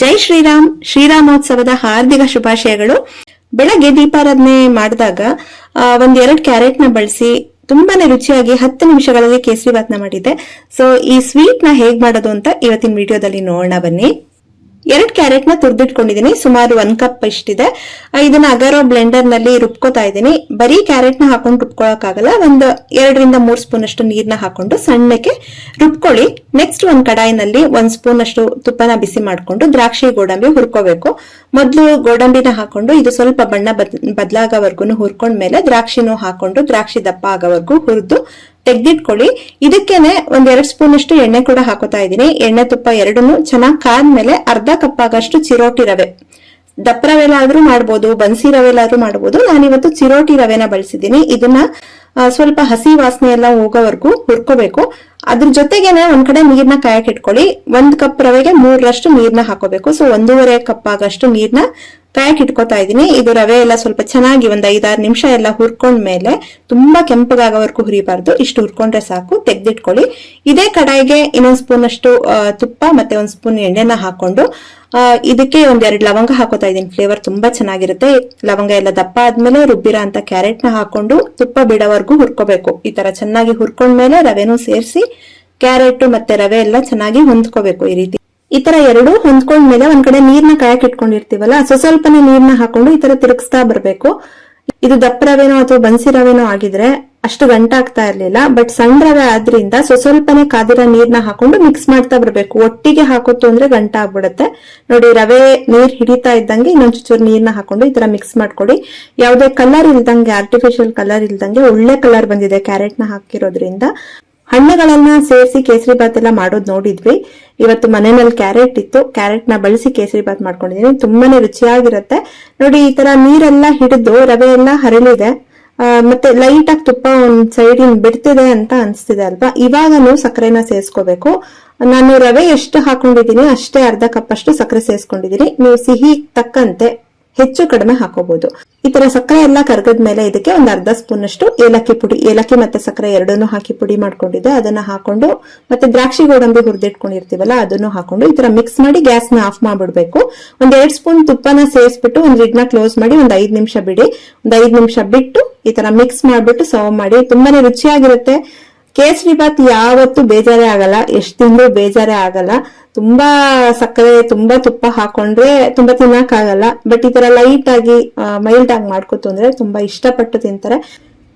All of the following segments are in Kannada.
ಜೈ ಶ್ರೀರಾಮ್. ಶ್ರೀರಾಮೋತ್ಸವದ ಹಾರ್ದಿಕ ಶುಭಾಶಯಗಳು. ಬೆಳಗ್ಗೆ ದೀಪಾರಾಧನೆ ಮಾಡಿದಾಗ ಒಂದ್ ಎರಡ್ ಕ್ಯಾರೆಟ್ನ ಬಳಸಿ ತುಂಬಾನೇ ರುಚಿಯಾಗಿ ಹತ್ತು ನಿಮಿಷಗಳಲ್ಲಿ ಕೇಸರಿ ಬಾತ್ನ ಮಾಡಿದ್ದೆ. ಸೊ ಈ ಸ್ವೀಟ್ನ ಹೇಗ್ ಮಾಡೋದು ಅಂತ ಇವತ್ತಿನ ವಿಡಿಯೋದಲ್ಲಿ ನೋಡೋಣ ಬನ್ನಿ. ಎರಡ್ ಕ್ಯಾರೆಟ್ನ ತುರ್ದಿಟ್ಕೊಂಡಿದೀನಿ ಸುಮಾರು ಒಂದ್ ಕಪ್ ಇಷ್ಟಿದೆ. ಇದನ್ನ ಅಗಾರೋ ಬ್ಲೆಂಡರ್ನಲ್ಲಿ ರುಬ್ಕೋತಾ ಇದ್ದೀನಿ. ಬರೀ ಕ್ಯಾರೆಟ್ನ ಹಾಕೊಂಡು ರುಬ್ಕೊಳಕ್ಕಾಗಲ್ಲ. ಒಂದು ಎರಡರಿಂದ ಮೂರ್ ಸ್ಪೂನ್ ಅಷ್ಟು ನೀರ್ನ ಹಾಕೊಂಡು ಸಣ್ಣಕ್ಕೆ ರುಬ್ಕೊಳ್ಳಿ. ನೆಕ್ಸ್ಟ್ ಒಂದ್ ಕಡಾಯಿನಲ್ಲಿ ಒಂದ್ ಸ್ಪೂನ್ ಅಷ್ಟು ತುಪ್ಪನ ಬಿಸಿ ಮಾಡ್ಕೊಂಡು ದ್ರಾಕ್ಷಿ ಗೋಡಂಬಿ ಹುರ್ಕೋಬೇಕು. ಮೊದ್ಲು ಗೋಡಂಬಿನ ಹಾಕೊಂಡು ಇದು ಸ್ವಲ್ಪ ಬಣ್ಣ ಬದ್ ಬದಲಾಗೋವರೆಗೂ ಹುರ್ಕೊಂಡ್ಮೇಲೆ ದ್ರಾಕ್ಷಿನೂ ಹಾಕೊಂಡು ದ್ರಾಕ್ಷಿ ದಪ್ಪ ಆಗೋವರೆಗೂ ಹುರಿದು ತೆಗ್ದಿಟ್ಕೊಳ್ಳಿ. ಇದಕ್ಕೇನೆ ಒಂದ್ ಎರಡ್ ಸ್ಪೂನ್ ಅಷ್ಟು ಎಣ್ಣೆ ಕೂಡ ಹಾಕೋತಾ ಇದೀನಿ ಎಣ್ಣೆ ತುಪ್ಪ ಎರಡನ್ನು ಚೆನ್ನಾಗಿ ಕಾದ್ಮೇಲೆ ಅರ್ಧ ಕಪ್ ಆಗಷ್ಟು ಚಿರೋಟಿ ರವೆ. ದಪ್ಪ ರವೆಲಾದ್ರೂ ಮಾಡ್ಬೋದು, ಬನ್ಸಿ ರವೆ ರವೆಲಾದ್ರೂ ಮಾಡ್ಬೋದು. ನಾನಿವತ್ತು ಚಿರೋಟಿ ರವೆನ ಬಳಸಿದ್ದೀನಿ. ಇದನ್ನ ಸ್ವಲ್ಪ ಹಸಿ ವಾಸನೆ ಎಲ್ಲ ಹೋಗೋವರೆಗೂ ಹುರ್ಕೋಬೇಕು. ಅದ್ರ ಜೊತೆಗೇನೆ ಒಂದ್ ಕಡೆ ನೀರ್ನ ಕಾಯಕ್ಕೆ ಇಟ್ಕೊಳ್ಳಿ. ಒಂದ್ ಕಪ್ ರವೆಗೆ ಮೂರರಷ್ಟು ನೀರ್ನ ಹಾಕೋಬೇಕು. ಸೊ, ಒಂದೂವರೆ ಕಪ್ ಆಗಷ್ಟು ನೀರ್ನ ಕಾಯಕ್ ಇಟ್ಕೋತಾ ಇದ್ದೀನಿ. ಇದು ರವೆ ಎಲ್ಲ ಸ್ವಲ್ಪ ಚೆನ್ನಾಗಿ ಒಂದು ಐದಾರು ನಿಮಿಷ ಎಲ್ಲ ಹುರ್ಕೊಂಡ್ಮೇಲೆ ತುಂಬಾ ಕೆಂಪಗಾಗೋವರೆಗೂ ಹುರಿಬಾರ್ದು. ಇಷ್ಟು ಹುರ್ಕೊಂಡ್ರೆ ಸಾಕು. ತೆಗ್ದಿಟ್ಕೊಳ್ಳಿ. ಇದೇ ಕಡಾಯಿಗೆ ಇನ್ನೊಂದು ಸ್ಪೂನ್ ಅಷ್ಟು ತುಪ್ಪ ಮತ್ತೆ ಒಂದ್ ಸ್ಪೂನ್ ಎಣ್ಣೆನ ಹಾಕೊಂಡು ಇದಕ್ಕೆ ಒಂದ್ ಎರಡು ಲವಂಗ ಹಾಕೋತಾ ಇದ್ದೀನಿ. ಫ್ಲೇವರ್ ತುಂಬಾ ಚೆನ್ನಾಗಿರುತ್ತೆ. ಲವಂಗ ಎಲ್ಲ ದಪ್ಪ ಆದ್ಮೇಲೆ ರುಬ್ಬಿರ ಅಂತ ಕ್ಯಾರೆಟ್ನ ಹಾಕೊಂಡು ತುಪ್ಪ ಬಿಡೋವರೆಗೂ ಹುರ್ಕೋಬೇಕು. ಈ ತರ ಚೆನ್ನಾಗಿ ಹುರ್ಕೊಂಡ್ಮೇಲೆ ರವೆನೂ ಸೇರಿಸಿ, ಕ್ಯಾರೆಟ್ ಮತ್ತೆ ರವೆ ಎಲ್ಲ ಚೆನ್ನಾಗಿ ಹೊಂದ್ಕೋಬೇಕು ಈ ರೀತಿ. ಈ ತರ ಎರಡು ಹೊಂದ್ಕೊಂಡ್ಮೇಲೆ ಒಂದ್ ಕಡೆ ನೀರ್ನ ಕಾಯಕ್ ಇಟ್ಕೊಂಡಿರ್ತೀವಲ್ಲ, ಸೊ ಸ್ವಲ್ಪನೇ ನೀರ್ನ ಹಾಕೊಂಡು ಈ ತರ ತಿರುಗಿಸ್ತಾ ಬರ್ಬೇಕು. ಇದು ದಪ್ಪ ರವೆನೋ ಅಥವಾ ಬನ್ಸಿ ರವೆನೋ ಆಗಿದ್ರೆ ಅಷ್ಟು ಗಂಟಾಗ್ತಾ ಇರ್ಲಿಲ್ಲ, ಬಟ್ ಸಣ್ಣ ರವೆ ಆದ್ರಿಂದ ಸೊ ಸ್ವಲ್ಪನೇ ಕಾದಿರೋ ನೀರ್ನ ಹಾಕೊಂಡು ಮಿಕ್ಸ್ ಮಾಡ್ತಾ ಬರ್ಬೇಕು. ಒಟ್ಟಿಗೆ ಹಾಕೋತು ಅಂದ್ರೆ ಗಂಟ ಆಗ್ಬಿಡುತ್ತೆ. ನೋಡಿ, ರವೆ ನೀರ್ ಹಿಡಿತಾ ಇದ್ದಂಗೆ ಇನ್ನೊಂದ್ ಚೂರು ನೀರ್ನ ಹಾಕೊಂಡು ಈ ತರ ಮಿಕ್ಸ್ ಮಾಡ್ಕೊಡಿ. ಯಾವುದೇ ಕಲರ್ ಇಲ್ದಂಗೆ ಆರ್ಟಿಫಿಷಿಯಲ್ ಕಲರ್ ಇಲ್ದಂಗೆ ಒಳ್ಳೆ ಕಲರ್ ಬಂದಿದೆ ಕ್ಯಾರೆಟ್ನ ಹಾಕಿರೋದ್ರಿಂದ. ಹಣ್ಣುಗಳನ್ನ ಸೇರಿಸಿ ಕೇಸರಿ ಬಾತ್ ಎಲ್ಲ ಮಾಡೋದು ನೋಡಿದ್ವಿ. ಇವತ್ತು ಮನೆಯಲ್ಲಿ ಕ್ಯಾರೆಟ್ ಇತ್ತು. ಕ್ಯಾರೆಟ್ನ ಬಳಸಿ ಕೇಸರಿ ಬಾತ್ ಮಾಡ್ಕೊಂಡಿದೀನಿ. ತುಂಬಾನೇ ರುಚಿಯಾಗಿರುತ್ತೆ. ನೋಡಿ, ಈ ತರ ನೀರೆಲ್ಲ ಹಿಡಿದು ರವೆ ಎಲ್ಲ ಹರಳಿದೆ ಮತ್ತೆ ಲೈಟ್ ಆಗಿ ತುಪ್ಪ ಒಂದ್ ಸೈಡ್ ಬಿಡ್ತಿದೆ ಅಂತ ಅನ್ಸ್ತಿದೆ ಅಲ್ವಾ? ಇವಾಗನು ಸಕ್ಕರೆನ ಸೇರಿಸ್ಕೋಬೇಕು. ನಾನು ರವೆ ಎಷ್ಟು ಹಾಕೊಂಡಿದೀನಿ, ಅಷ್ಟೇ ಅರ್ಧ ಕಪ್ ಅಷ್ಟು ಸಕ್ಕರೆ ಸೇರಿಸ್ಕೊಂಡಿದ್ದೀನಿ ನೀವು ಸಿಹಿ ತಕ್ಕಂತೆ ಹೆಚ್ಚು ಕಡಿಮೆ ಹಾಕೋಬಹುದು ಈ ತರ ಸಕ್ಕರೆ ಎಲ್ಲ ಕರಗದ್ಮೇಲೆ ಇದಕ್ಕೆ ಒಂದು ಅರ್ಧ ಸ್ಪೂನ್ ಅಷ್ಟು ಏಲಕ್ಕಿ ಪುಡಿ, ಏಲಕ್ಕಿ ಮತ್ತೆ ಸಕ್ಕರೆ ಎರಡನ್ನೂ ಹಾಕಿ ಪುಡಿ ಮಾಡ್ಕೊಂಡಿದ್ದೆ. ಅದನ್ನ ಹಾಕೊಂಡು ಮತ್ತೆ ದ್ರಾಕ್ಷಿ ಗೋಡಂಬಿ ಹುರಿದಿಟ್ಕೊಂಡಿರ್ತೀವಲ್ಲ, ಅದನ್ನು ಹಾಕೊಂಡು ಈ ತರ ಮಿಕ್ಸ್ ಮಾಡಿ ಗ್ಯಾಸ್ನ ಆಫ್ ಮಾಡ್ಬಿಡ್ಬೇಕು. ಒಂದ್ ಎರಡ್ ಸ್ಪೂನ್ ತುಪ್ಪನ ಸೇರಿಸ್ಬಿಟ್ಟು ಒಂದ್ ಲಿಡ್ನ ಕ್ಲೋಸ್ ಮಾಡಿ ಒಂದ್ ಐದ್ ನಿಮಿಷ ಬಿಡಿ. ಒಂದ್ ಐದ್ ನಿಮಿಷ ಬಿಟ್ಟು ಈ ತರ ಮಿಕ್ಸ್ ಮಾಡ್ಬಿಟ್ಟು ಸರ್ವ್ ಮಾಡಿ. ತುಂಬಾನೇ ರುಚಿಯಾಗಿರುತ್ತೆ. ಕೇಸರಿ ಬಾತ್ ಯಾವತ್ತೂ ಬೇಜಾರೇ ಆಗಲ್ಲ. ಎಷ್ಟು ತಿಂದು ಬೇಜಾರೇ ಆಗಲ್ಲ. ತುಂಬಾ ಸಕ್ಕರೆ ತುಂಬಾ ತುಪ್ಪ ಹಾಕೊಂಡ್ರೆ ತುಂಬಾ ತಿನ್ನಕ್ಕಾಗಲ್ಲ. ಬಟ್ ಈ ತರ ಲೈಟ್ ಆಗಿ ಮೈಲ್ಡ್ ಆಗಿ ಮಾಡ್ಕೊತು ಅಂದ್ರೆ ತುಂಬಾ ಇಷ್ಟಪಟ್ಟು ತಿಂತಾರೆ.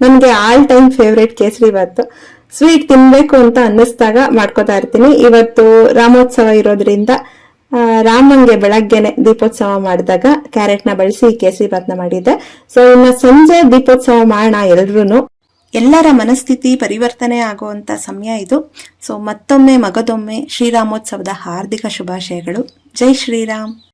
ನನ್ಗೆ all time favourite kesari bath sweet ತಿನ್ಬೇಕು ಅಂತ ಅನ್ನಿಸ್ದಾಗ ಮಾಡ್ಕೋತಾ ಇರ್ತೀನಿ. ಇವತ್ತು ರಾಮೋತ್ಸವ ಇರೋದ್ರಿಂದ ಆ, ರಾಮಂಗೆ ಬೆಳಗ್ಗೆನೆ ದೀಪೋತ್ಸವ ಮಾಡಿದಾಗ ಕ್ಯಾರೆಟ್ನ ಬಳಸಿ ಕೇಸರಿ ಬಾತ್ನ ಮಾಡಿದ್ದೆ. ಸೊ ಇನ್ನ ಸಂಜೆ ದೀಪೋತ್ಸವ ಮಾಡೋಣ ಎಲ್ರೂನು. ಎಲ್ಲರ ಮನಸ್ಥಿತಿ ಪರಿವರ್ತನೆ ಆಗುವಂತ ಸಮಯ ಇದು. ಸೊ ಮತ್ತೊಮ್ಮೆ ಮಗದೊಮ್ಮೆ ಶ್ರೀರಾಮೋತ್ಸವದ ಹಾರ್ದಿಕ ಶುಭಾಶಯಗಳು. ಜೈ ಶ್ರೀರಾಮ್.